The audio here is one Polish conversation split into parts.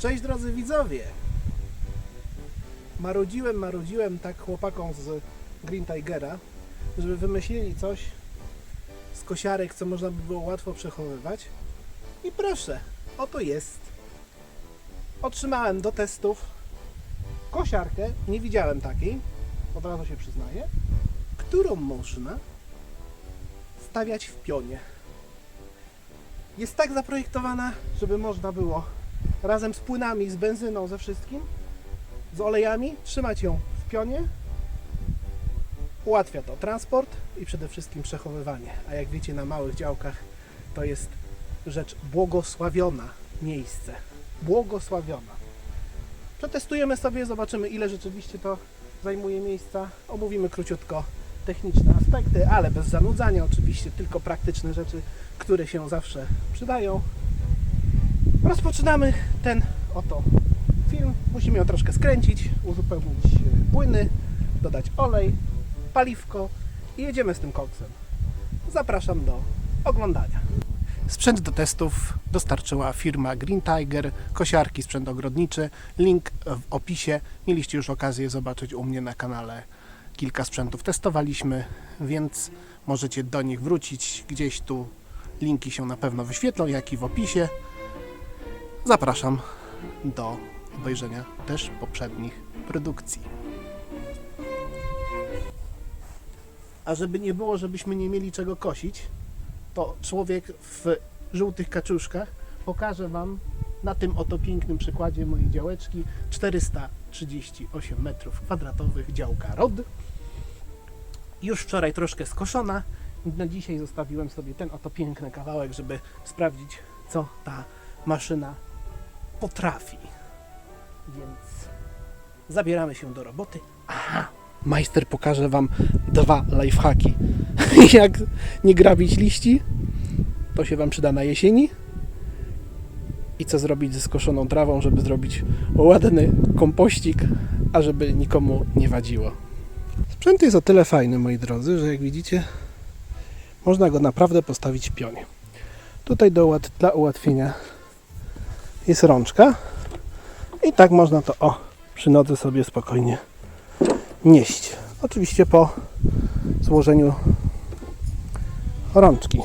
Cześć drodzy widzowie! Marudziłem, marudziłem tak chłopakom z Green Tigera, żeby wymyślili coś z kosiarek, co można by było łatwo przechowywać. I proszę, oto jest. Otrzymałem do testów kosiarkę, nie widziałem takiej, od razu się przyznaję, którą można stawiać w pionie. Jest tak zaprojektowana, żeby można było razem z płynami, z benzyną, ze wszystkim, z olejami, trzymać ją w pionie. Ułatwia to transport i przede wszystkim przechowywanie. A jak wiecie, na małych działkach to jest rzecz błogosławiona miejsce. Błogosławiona. Przetestujemy sobie, zobaczymy ile rzeczywiście to zajmuje miejsca. Omówimy króciutko techniczne aspekty, ale bez zanudzania oczywiście, tylko praktyczne rzeczy, które się zawsze przydają. Rozpoczynamy ten oto film. Musimy ją troszkę skręcić, uzupełnić e, płyny, dodać olej, paliwko i jedziemy z tym koksem. Zapraszam do oglądania. Sprzęt do testów dostarczyła firma Green Tiger, kosiarki, sprzęt ogrodniczy. Link w opisie. Mieliście już okazję zobaczyć u mnie na kanale kilka sprzętów testowaliśmy, więc możecie do nich wrócić. Gdzieś tu linki się na pewno wyświetlą, jak i w opisie. Zapraszam do obejrzenia też poprzednich produkcji. A żeby nie było, żebyśmy nie mieli czego kosić, to człowiek w żółtych kaczuszkach pokaże Wam na tym oto pięknym przykładzie mojej działeczki 438 metrów kwadratowych działka ROD. Już wczoraj troszkę skoszona. Na dzisiaj zostawiłem sobie ten oto piękny kawałek, żeby sprawdzić, co ta maszyna potrafi. Więc zabieramy się do roboty. Aha! Majster pokaże Wam dwa lifehacki. Jak nie grabić liści, to się Wam przyda na jesieni. I co zrobić ze skoszoną trawą, żeby zrobić ładny kompościk, a żeby nikomu nie wadziło. Sprzęt jest o tyle fajny, moi drodzy, że jak widzicie, można go naprawdę postawić w pionie. Tutaj do dla ułatwienia jest rączka i tak można to o przy nodze sobie spokojnie nieść. Oczywiście po złożeniu rączki.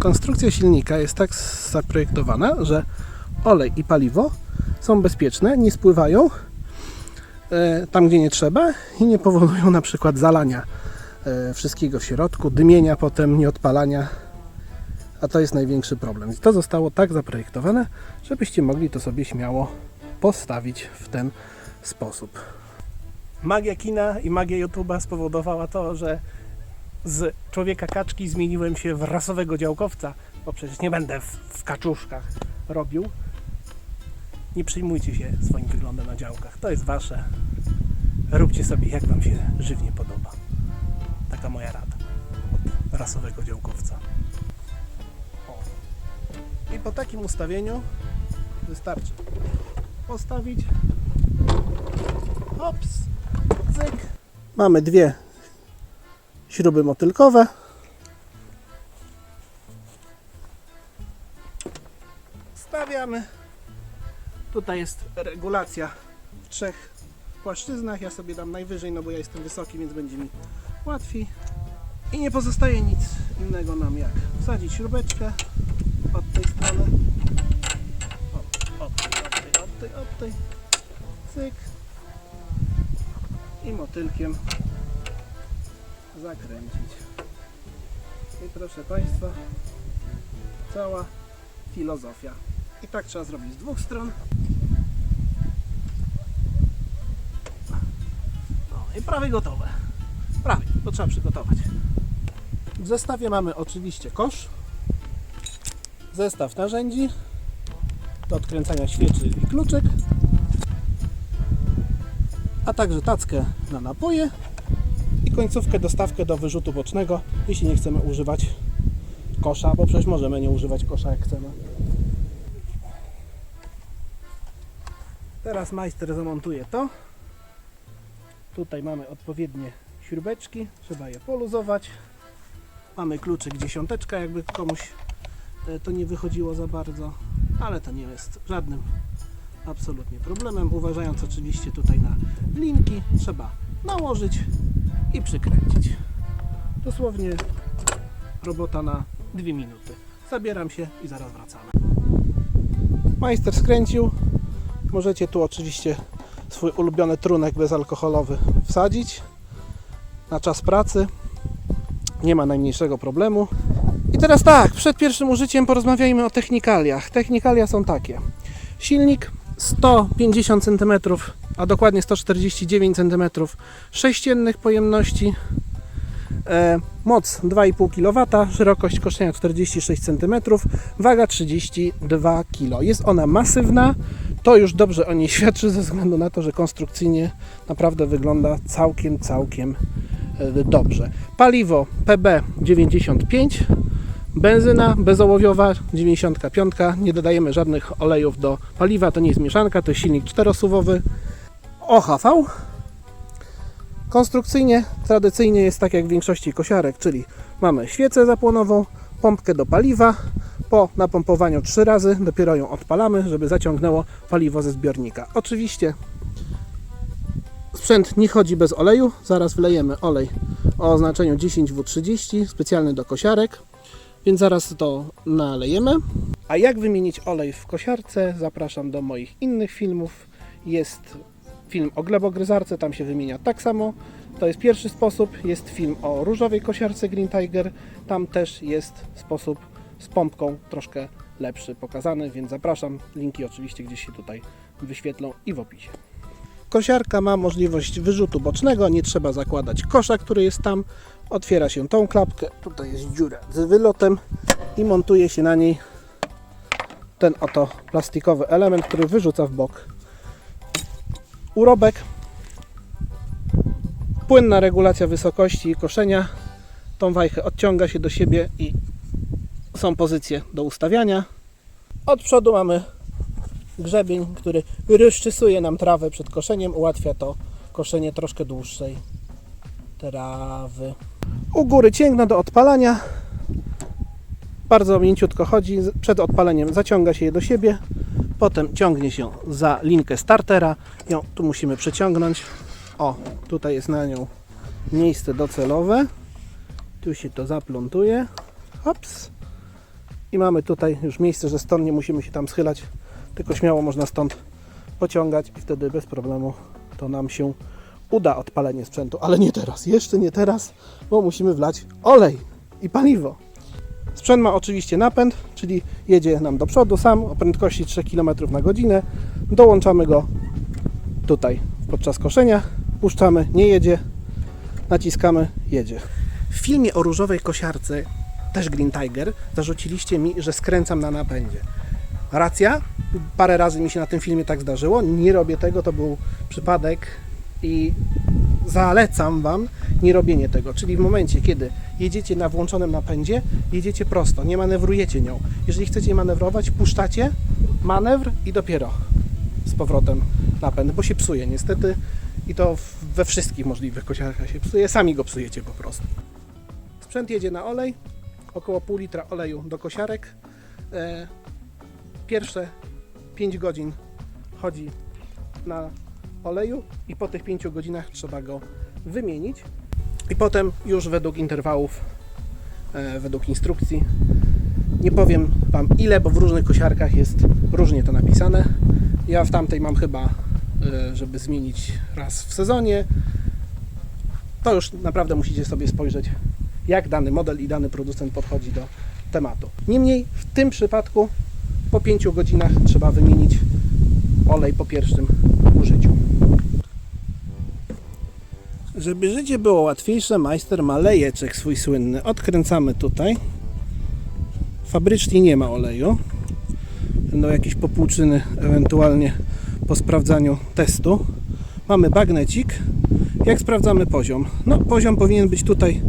Konstrukcja silnika jest tak zaprojektowana, że olej i paliwo są bezpieczne, nie spływają e, tam, gdzie nie trzeba i nie powodują na przykład zalania e, wszystkiego w środku, dymienia potem, nieodpalania, a to jest największy problem. I to zostało tak zaprojektowane, żebyście mogli to sobie śmiało postawić w ten sposób. Magia kina i magia YouTube'a spowodowała to, że z człowieka kaczki zmieniłem się w rasowego działkowca, bo przecież nie będę w, w kaczuszkach robił. Nie przejmujcie się swoim wyglądem na działkach. To jest wasze. Róbcie sobie jak wam się żywnie podoba. Taka moja rada od rasowego działkowca. I po takim ustawieniu wystarczy postawić. Ops, cyk. Mamy dwie śruby motylkowe. Stawiamy. Tutaj jest regulacja w trzech płaszczyznach. Ja sobie dam najwyżej, no bo ja jestem wysoki, więc będzie mi łatwiej. I nie pozostaje nic innego nam jak wsadzić śrubeczkę od tej, od tej, od tej. Cyk. I motylkiem zakręcić. I proszę Państwa, cała filozofia. I tak trzeba zrobić z dwóch stron. No i prawie gotowe. Prawie, to trzeba przygotować. W zestawie mamy oczywiście kosz, zestaw narzędzi do odkręcania świeczy i kluczyk, a także tackę na napoje i końcówkę dostawkę do wyrzutu bocznego, jeśli nie chcemy używać kosza, bo przecież możemy nie używać kosza jak chcemy. Teraz majster zamontuje to. Tutaj mamy odpowiednie śrubeczki, trzeba je poluzować. Mamy kluczyk dziesiąteczka, jakby komuś to nie wychodziło za bardzo, ale to nie jest żadnym absolutnie problemem. Uważając oczywiście tutaj na linki, trzeba nałożyć i przykręcić. Dosłownie robota na dwie minuty. Zabieram się i zaraz wracamy. Majster skręcił. Możecie tu oczywiście swój ulubiony trunek bezalkoholowy wsadzić na czas pracy. Nie ma najmniejszego problemu. I teraz tak, przed pierwszym użyciem porozmawiajmy o technikaliach. Technikalia są takie. Silnik 150 cm, a dokładnie 149 cm sześciennych pojemności. E, moc 2,5 kW, szerokość koszenia 46 cm, waga 32 kg. Jest ona masywna, to już dobrze o niej świadczy ze względu na to, że konstrukcyjnie naprawdę wygląda całkiem, całkiem e, dobrze. Paliwo PB95, benzyna bezołowiowa 95, nie dodajemy żadnych olejów do paliwa, to nie jest mieszanka, to jest silnik czterosuwowy. OHV. Konstrukcyjnie, tradycyjnie jest tak jak w większości kosiarek, czyli mamy świecę zapłonową, pompkę do paliwa, po napompowaniu trzy razy dopiero ją odpalamy, żeby zaciągnęło paliwo ze zbiornika. Oczywiście sprzęt nie chodzi bez oleju, zaraz wlejemy olej o oznaczeniu 10W30, specjalny do kosiarek, więc zaraz to nalejemy. A jak wymienić olej w kosiarce? Zapraszam do moich innych filmów. Jest film o glebogryzarce, tam się wymienia tak samo. To jest pierwszy sposób. Jest film o różowej kosiarce Green Tiger, tam też jest sposób z pompką troszkę lepszy pokazany, więc zapraszam. Linki oczywiście gdzieś się tutaj wyświetlą i w opisie. Kosiarka ma możliwość wyrzutu bocznego, nie trzeba zakładać kosza, który jest tam. Otwiera się tą klapkę, tutaj jest dziura z wylotem i montuje się na niej ten oto plastikowy element, który wyrzuca w bok urobek. Płynna regulacja wysokości i koszenia. Tą wajchę odciąga się do siebie i są pozycje do ustawiania. Od przodu mamy grzebień, który rozczysuje nam trawę przed koszeniem, ułatwia to koszenie troszkę dłuższej trawy. U góry cięgno do odpalania. Bardzo mięciutko chodzi. Przed odpaleniem zaciąga się je do siebie. Potem ciągnie się za linkę startera. Ją tu musimy przeciągnąć. O, tutaj jest na nią miejsce docelowe. Tu się to zaplątuje. Hops. I mamy tutaj już miejsce, że stąd nie musimy się tam schylać, tylko śmiało można stąd pociągać i wtedy bez problemu to nam się uda odpalenie sprzętu, ale nie teraz, jeszcze nie teraz, bo musimy wlać olej i paliwo. Sprzęt ma oczywiście napęd, czyli jedzie nam do przodu sam o prędkości 3 km na godzinę. Dołączamy go tutaj podczas koszenia, puszczamy, nie jedzie, naciskamy, jedzie. W filmie o różowej kosiarce, też Green Tiger, zarzuciliście mi, że skręcam na napędzie. Racja, parę razy mi się na tym filmie tak zdarzyło, nie robię tego, to był przypadek i zalecam Wam nie robienie tego. Czyli w momencie, kiedy jedziecie na włączonym napędzie, jedziecie prosto, nie manewrujecie nią. Jeżeli chcecie manewrować, puszczacie manewr i dopiero z powrotem napęd, bo się psuje niestety i to we wszystkich możliwych kosiarkach się psuje, sami go psujecie po prostu. Sprzęt jedzie na olej, około pół litra oleju do kosiarek. E, Pierwsze 5 godzin chodzi na oleju i po tych 5 godzinach trzeba go wymienić i potem już według interwałów, e, według instrukcji. Nie powiem Wam ile, bo w różnych kosiarkach jest różnie to napisane. Ja w tamtej mam chyba, e, żeby zmienić raz w sezonie. To już naprawdę musicie sobie spojrzeć, jak dany model i dany producent podchodzi do tematu. Niemniej w tym przypadku po 5 godzinach trzeba wymienić olej po pierwszym użyciu. Żeby życie było łatwiejsze, majster ma lejeczek swój słynny. Odkręcamy tutaj. Fabrycznie nie ma oleju. Będą jakieś popłuczyny ewentualnie po sprawdzaniu testu. Mamy bagnecik. Jak sprawdzamy poziom? No, poziom powinien być tutaj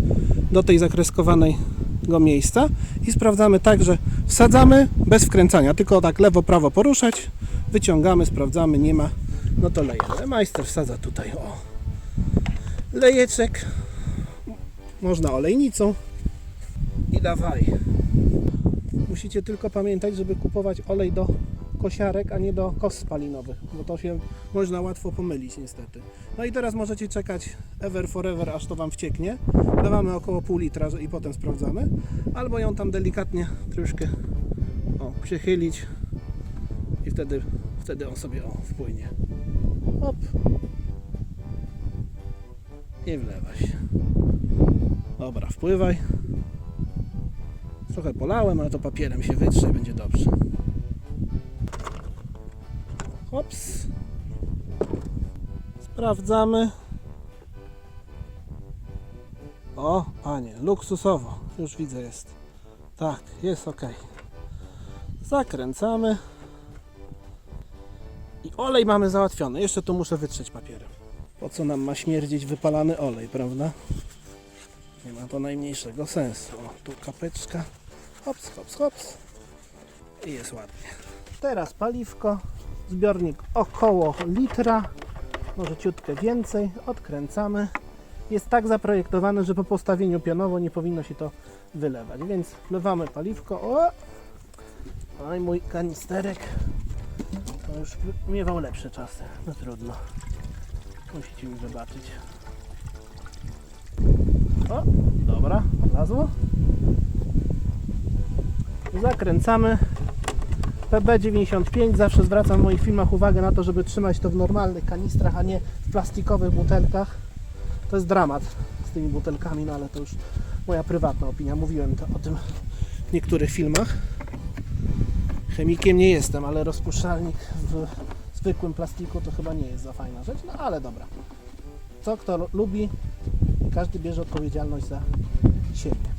do tej zakreskowanego miejsca i sprawdzamy tak, że wsadzamy bez wkręcania, tylko tak lewo, prawo poruszać, wyciągamy, sprawdzamy, nie ma, no to lejemy. Majster wsadza tutaj, o, lejeczek, można olejnicą i dawaj. Musicie tylko pamiętać, żeby kupować olej do kosiarek, a nie do kos spalinowych, bo to się można łatwo pomylić niestety. No i teraz możecie czekać ever forever, aż to Wam wcieknie. Dawamy około pół litra i potem sprawdzamy. Albo ją tam delikatnie troszkę o, przychylić i wtedy, wtedy on sobie o, wpłynie. Hop. I wlewa się. Dobra, wpływaj. Trochę polałem, ale to papierem się wytrze i będzie dobrze. Hops. Sprawdzamy. O, panie, luksusowo. Już widzę jest. Tak, jest ok. Zakręcamy. I olej mamy załatwiony. Jeszcze tu muszę wytrzeć papierem. Po co nam ma śmierdzić wypalany olej, prawda? Nie ma to najmniejszego sensu. O, tu kapeczka. Hops, hops, hops. I jest ładnie. Teraz paliwko. Zbiornik około litra. Może ciutkę więcej. Odkręcamy. Jest tak zaprojektowany, że po postawieniu pionowo nie powinno się to wylewać. Więc wlewamy paliwko. O! No i mój kanisterek już miewał lepsze czasy. No trudno. Musicie mi wybaczyć. O, dobra, wlazło. Zakręcamy. PB95 zawsze zwracam w moich filmach uwagę na to, żeby trzymać to w normalnych kanistrach, a nie w plastikowych butelkach. To jest dramat z tymi butelkami, no ale to już moja prywatna opinia. Mówiłem to, o tym w niektórych filmach. Chemikiem nie jestem, ale rozpuszczalnik w zwykłym plastiku to chyba nie jest za fajna rzecz, no ale dobra. Co kto lu- lubi, każdy bierze odpowiedzialność za siebie.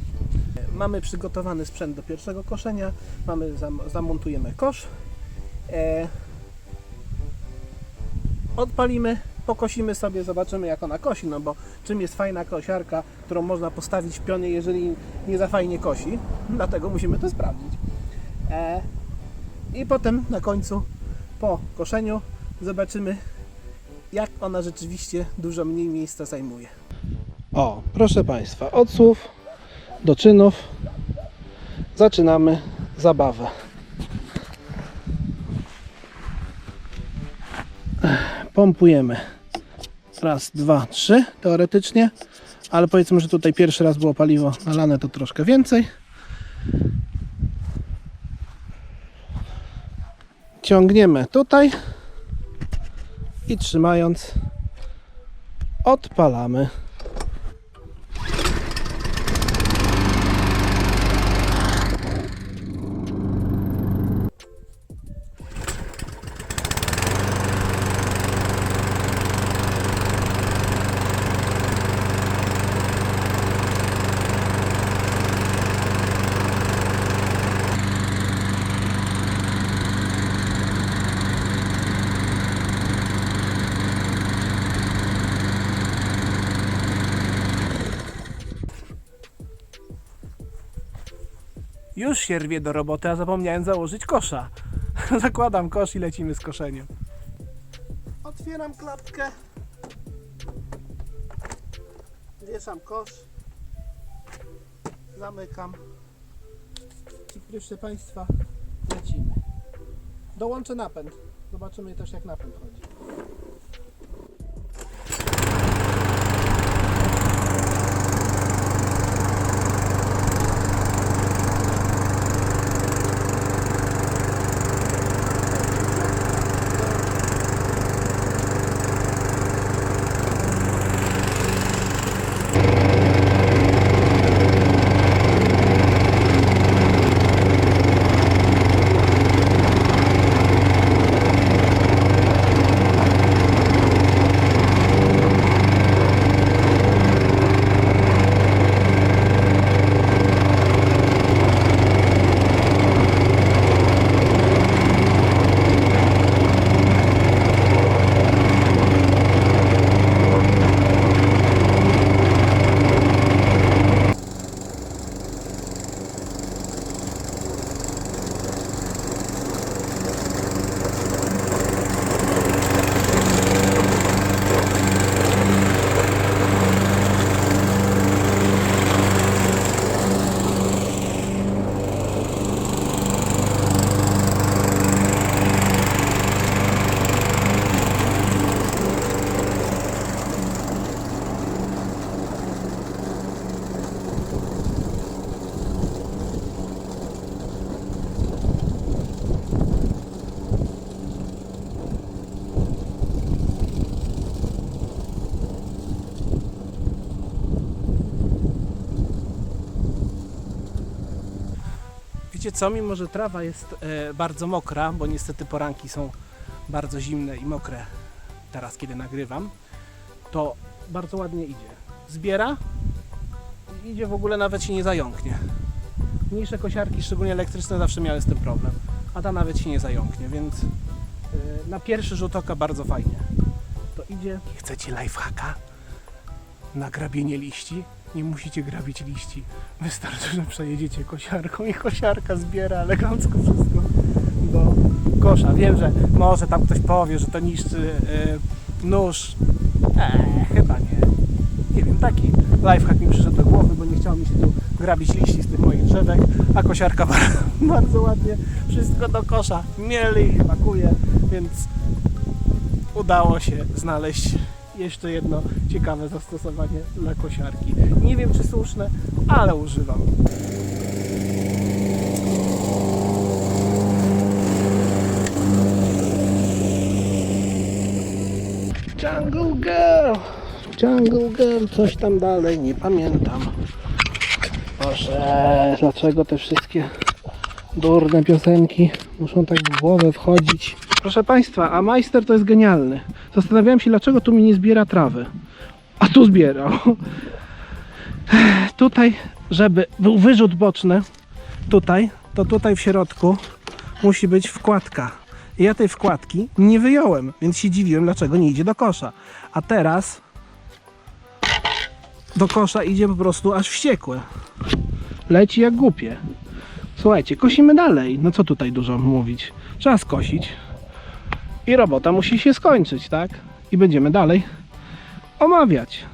Mamy przygotowany sprzęt do pierwszego koszenia, mamy zam, zamontujemy kosz. E, odpalimy, pokosimy sobie, zobaczymy jak ona kosi, no bo czym jest fajna kosiarka, którą można postawić w pionie, jeżeli nie za fajnie kosi, dlatego musimy to sprawdzić. E, I potem na końcu, po koszeniu, zobaczymy jak ona rzeczywiście dużo mniej miejsca zajmuje. O, proszę Państwa, od słów do czynów zaczynamy zabawę. Pompujemy. Raz, dwa, trzy teoretycznie, ale powiedzmy, że tutaj pierwszy raz było paliwo nalane, to troszkę więcej. Ciągniemy tutaj i trzymając odpalamy. Już się rwie do roboty, a zapomniałem założyć kosza. Zakładam kosz i lecimy z koszeniem. Otwieram klapkę. Wieszam kosz. Zamykam. I proszę Państwa, lecimy. Dołączę napęd. Zobaczymy też jak napęd chodzi. Wiecie co, mimo że trawa jest e, bardzo mokra, bo niestety poranki są bardzo zimne i mokre teraz, kiedy nagrywam, to bardzo ładnie idzie. Zbiera, idzie w ogóle nawet się nie zająknie. Mniejsze kosiarki, szczególnie elektryczne, zawsze miały z tym problem, a ta nawet się nie zająknie, więc e, na pierwszy rzut oka bardzo fajnie. To idzie. Chcecie lifehacka? Na grabienie liści? Nie musicie grabić liści. Wystarczy, że przejedziecie kosiarką i kosiarka zbiera elegancko wszystko do kosza. Wiem, że może tam ktoś powie, że to niszczy e, nóż. Eee, chyba nie. Nie wiem, taki lifehack mi przyszedł do głowy, bo nie chciało mi się tu grabić liści z tych moich drzewek, a kosiarka bardzo ładnie wszystko do kosza mieli, pakuje, więc udało się znaleźć jeszcze jedno ciekawe zastosowanie dla kosiarki. Nie wiem czy słuszne, ale używam. Jungle Girl! Jungle Girl, coś tam dalej, nie pamiętam. Boże, dlaczego te wszystkie durne piosenki muszą tak w głowę wchodzić? Proszę Państwa, a majster to jest genialny. Zastanawiałem się, dlaczego tu mi nie zbiera trawy. A tu zbierał. Tutaj, żeby był wyrzut boczny, tutaj, to tutaj w środku musi być wkładka. I ja tej wkładki nie wyjąłem, więc się dziwiłem, dlaczego nie idzie do kosza. A teraz do kosza idzie po prostu aż wściekłe. Leci jak głupie. Słuchajcie, kosimy dalej. No co tutaj dużo mówić? Trzeba skosić. I robota musi się skończyć, tak? I będziemy dalej omawiać.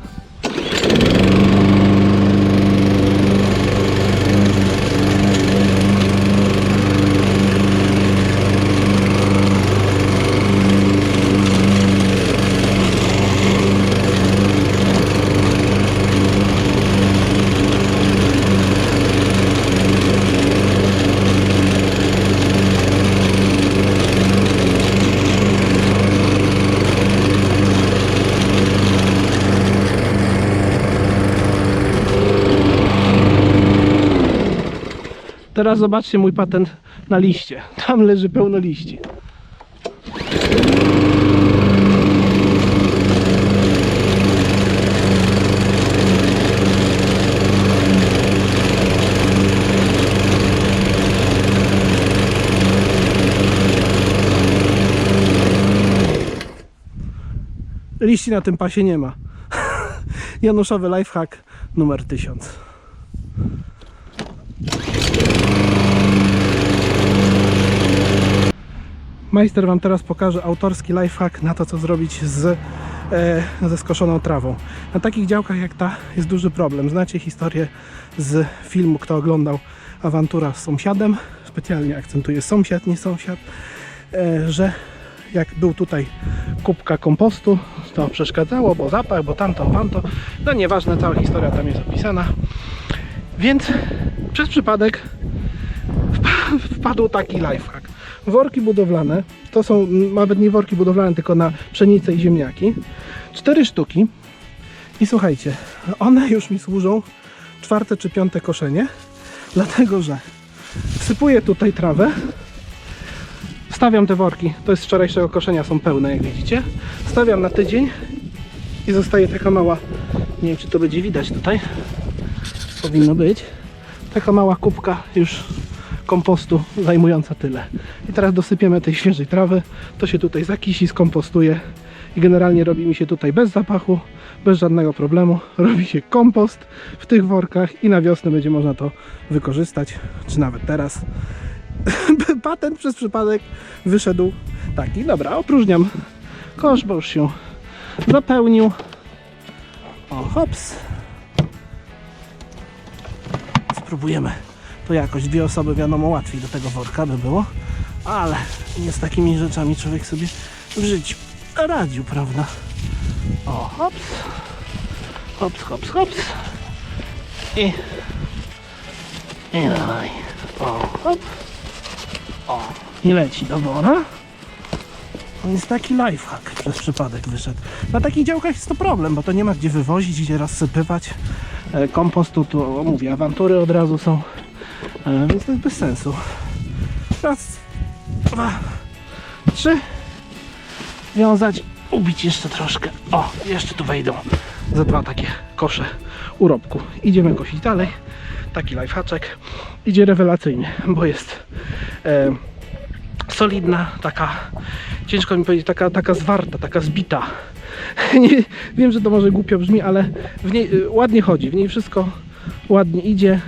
Teraz zobaczcie mój patent na liście. Tam leży pełno liści. Liści na tym pasie nie ma. Januszowy lifehack numer 1000. Majster Wam teraz pokaże autorski lifehack na to, co zrobić z, e, ze skoszoną trawą. Na takich działkach jak ta jest duży problem. Znacie historię z filmu, kto oglądał Awantura z sąsiadem. Specjalnie akcentuję sąsiad, nie sąsiad. E, że jak był tutaj kubka kompostu, to przeszkadzało, bo zapach, bo tamto, tamto. No nieważne, cała historia tam jest opisana. Więc przez przypadek wpa- wpadł taki lifehack. Worki budowlane, to są nawet nie worki budowlane, tylko na pszenicę i ziemniaki. Cztery sztuki. I słuchajcie, one już mi służą czwarte czy piąte koszenie, dlatego że wsypuję tutaj trawę, stawiam te worki, to jest z wczorajszego koszenia, są pełne jak widzicie, stawiam na tydzień i zostaje taka mała, nie wiem czy to będzie widać tutaj, powinno być, taka mała kubka już kompostu zajmująca tyle. I teraz dosypiemy tej świeżej trawy, to się tutaj zakisi, skompostuje i generalnie robi mi się tutaj bez zapachu, bez żadnego problemu. Robi się kompost w tych workach i na wiosnę będzie można to wykorzystać, czy nawet teraz. Patent przez przypadek wyszedł taki. Dobra, opróżniam kosz, bo już się zapełnił. O, hops. Spróbujemy to jakoś dwie osoby wiadomo łatwiej do tego worka by było, ale nie z takimi rzeczami człowiek sobie w życiu radził, prawda? O, hops, hops, hops, hops i i dalej. O, hop, o, i leci do wora. To jest taki lifehack przez przypadek wyszedł. Na takich działkach jest to problem, bo to nie ma gdzie wywozić, gdzie rozsypywać. E, Kompostu tu, mówię, awantury od razu są Więc to jest bez sensu. Raz, dwa, trzy. Wiązać, ubić jeszcze troszkę. O, jeszcze tu wejdą ze dwa takie kosze urobku. Idziemy kosić dalej. Taki lifehaczek. Idzie rewelacyjnie, bo jest e, solidna, taka, ciężko mi powiedzieć, taka, taka zwarta, taka zbita. Nie, wiem, że to może głupio brzmi, ale w niej y, ładnie chodzi, w niej wszystko ładnie idzie.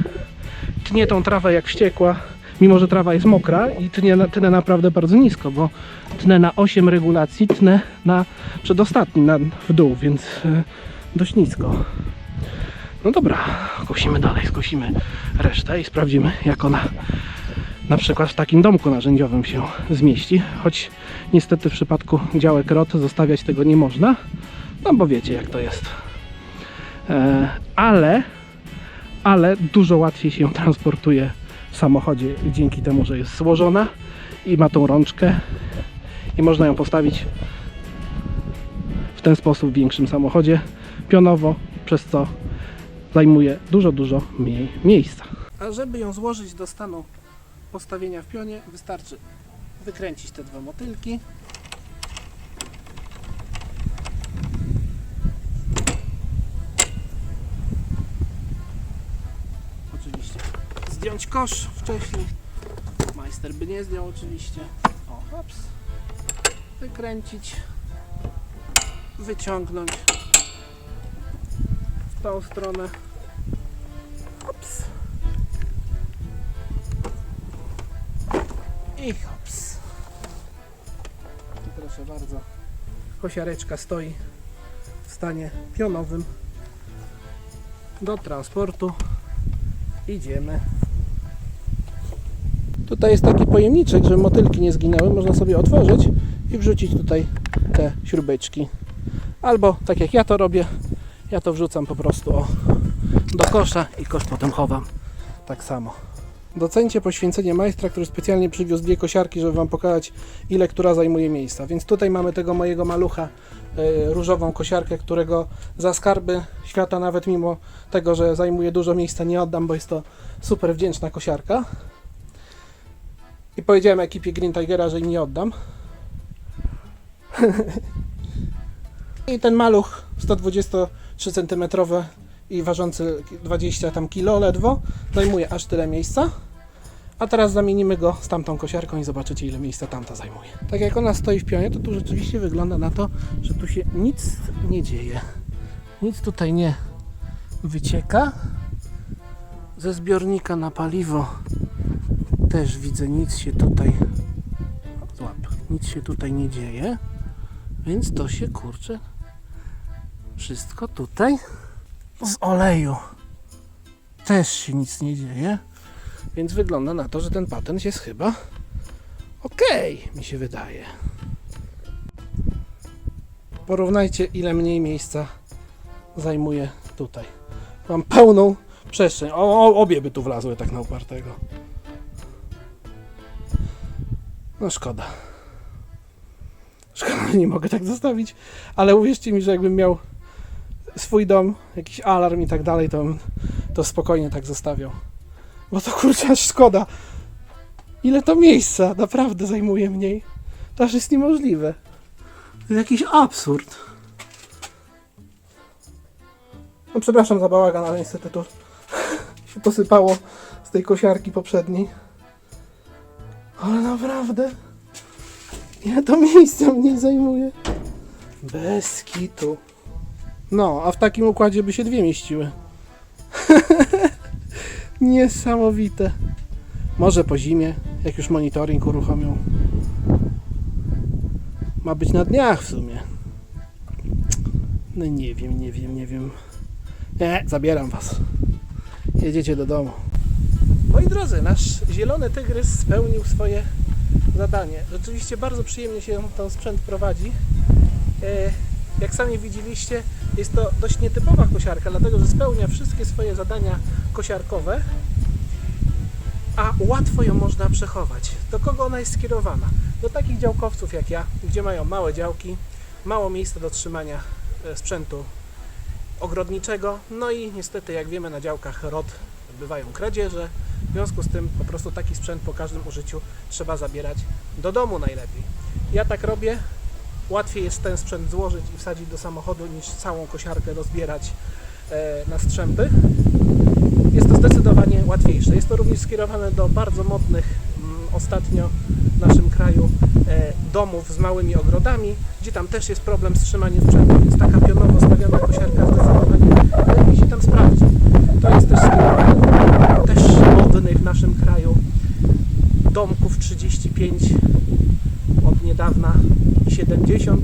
Tnie tą trawę jak wściekła, mimo że trawa jest mokra i na- tnę naprawdę bardzo nisko, bo tnę na 8 regulacji, tnę na przedostatni, na, w dół, więc y, dość nisko. No dobra, kosimy dalej, skosimy resztę i sprawdzimy jak ona na przykład w takim domku narzędziowym się zmieści, choć niestety w przypadku działek ROT zostawiać tego nie można, no bo wiecie jak to jest. E, ale, ale dużo łatwiej się ją transportuje w samochodzie dzięki temu, że jest złożona i ma tą rączkę i można ją postawić w ten sposób w większym samochodzie pionowo, przez co zajmuje dużo, dużo mniej miejsca. A żeby ją złożyć do stanu postawienia w pionie wystarczy wykręcić te dwa motylki. Oczywiście zdjąć kosz wcześniej. Majster by nie zdjął oczywiście. O, hops. Wykręcić. Wyciągnąć w tą stronę. Hops. I hops. Proszę bardzo. Kosiareczka stoi w stanie pionowym. Do transportu idziemy. Tutaj jest taki pojemniczek, żeby motylki nie zginęły. Można sobie otworzyć i wrzucić tutaj te śrubeczki. Albo tak jak ja to robię, ja to wrzucam po prostu o, do kosza i kosz potem chowam. Tak samo. Docencie poświęcenie majstra, który specjalnie przywiózł dwie kosiarki, żeby Wam pokazać, ile która zajmuje miejsca. Więc tutaj mamy tego mojego malucha, e, różową kosiarkę, którego za skarby świata, nawet mimo tego, że zajmuje dużo miejsca, nie oddam, bo jest to super wdzięczna kosiarka. I powiedziałem ekipie Green Tigera, że im nie oddam. I ten maluch 123 cm i ważący 20 tam kilo ledwo zajmuje aż tyle miejsca. A teraz zamienimy go z tamtą kosiarką i zobaczycie ile miejsca tamta zajmuje. Tak jak ona stoi w pionie, to tu rzeczywiście wygląda na to, że tu się nic nie dzieje. Nic tutaj nie wycieka. Ze zbiornika na paliwo też widzę, nic się tutaj złap, nic się tutaj nie dzieje. Więc to się kurczę wszystko tutaj z oleju też się nic nie dzieje. Więc wygląda na to, że ten patent jest chyba ok, mi się wydaje. Porównajcie, ile mniej miejsca zajmuje tutaj. Mam pełną przestrzeń. O, o, obie by tu wlazły tak na upartego. No szkoda. Szkoda, nie mogę tak zostawić, ale uwierzcie mi, że jakbym miał swój dom, jakiś alarm i tak dalej, to, to spokojnie tak zostawiał. Bo to kurczę aż szkoda. Ile to miejsca naprawdę zajmuje mniej. To aż jest niemożliwe. To jest jakiś absurd. No przepraszam za bałagan, ale niestety to się posypało z tej kosiarki poprzedniej. Ale naprawdę. Ile to miejsca mniej zajmuje? Bez kitu. No, a w takim układzie by się dwie mieściły. Niesamowite. Może po zimie, jak już monitoring uruchomią. Ma być na dniach w sumie. No nie wiem, nie wiem, nie wiem. Nie, zabieram was. Jedziecie do domu. Moi drodzy, nasz zielony tygrys spełnił swoje zadanie. Rzeczywiście bardzo przyjemnie się ten sprzęt prowadzi. E, Jak sami widzieliście, jest to dość nietypowa kosiarka, dlatego że spełnia wszystkie swoje zadania kosiarkowe, a łatwo ją można przechować. Do kogo ona jest skierowana? Do takich działkowców jak ja, gdzie mają małe działki, mało miejsca do trzymania e, sprzętu ogrodniczego, no i niestety, jak wiemy, na działkach ROT bywają kradzieże, W związku z tym po prostu taki sprzęt po każdym użyciu trzeba zabierać do domu najlepiej. Ja tak robię. Łatwiej jest ten sprzęt złożyć i wsadzić do samochodu niż całą kosiarkę rozbierać e, na strzępy. Jest to zdecydowanie łatwiejsze. Jest to również skierowane do bardzo modnych mm, ostatnio w naszym kraju e, domów z małymi ogrodami, gdzie tam też jest problem z trzymaniem sprzętu, więc taka pionowo stawiana kosiarka zdecydowanie lepiej się tam sprawdzi. To jest też skierowane w naszym kraju domków 35 od niedawna i 70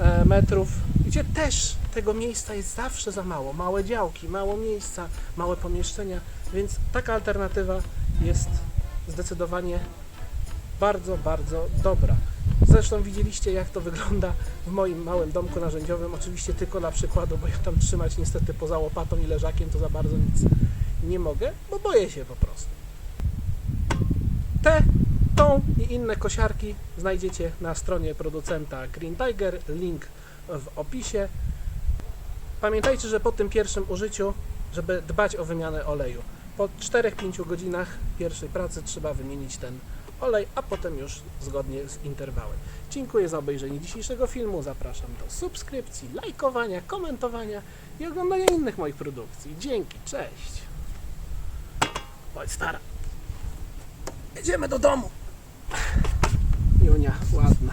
e, metrów, gdzie też tego miejsca jest zawsze za mało. Małe działki, mało miejsca, małe pomieszczenia, więc taka alternatywa jest zdecydowanie bardzo, bardzo dobra. Zresztą widzieliście, jak to wygląda w moim małym domku narzędziowym. Oczywiście tylko dla przykładu, bo ja tam trzymać niestety poza łopatą i leżakiem to za bardzo nic nie mogę, bo boję się po prostu. Te, tą i inne kosiarki znajdziecie na stronie producenta Green Tiger. Link w opisie. Pamiętajcie, że po tym pierwszym użyciu, żeby dbać o wymianę oleju, po 4-5 godzinach pierwszej pracy trzeba wymienić ten olej, a potem już zgodnie z interwałem. Dziękuję za obejrzenie dzisiejszego filmu. Zapraszam do subskrypcji, lajkowania, komentowania i oglądania innych moich produkcji. Dzięki, cześć. Bądź stara. Jedziemy do domu. Junia, ładna.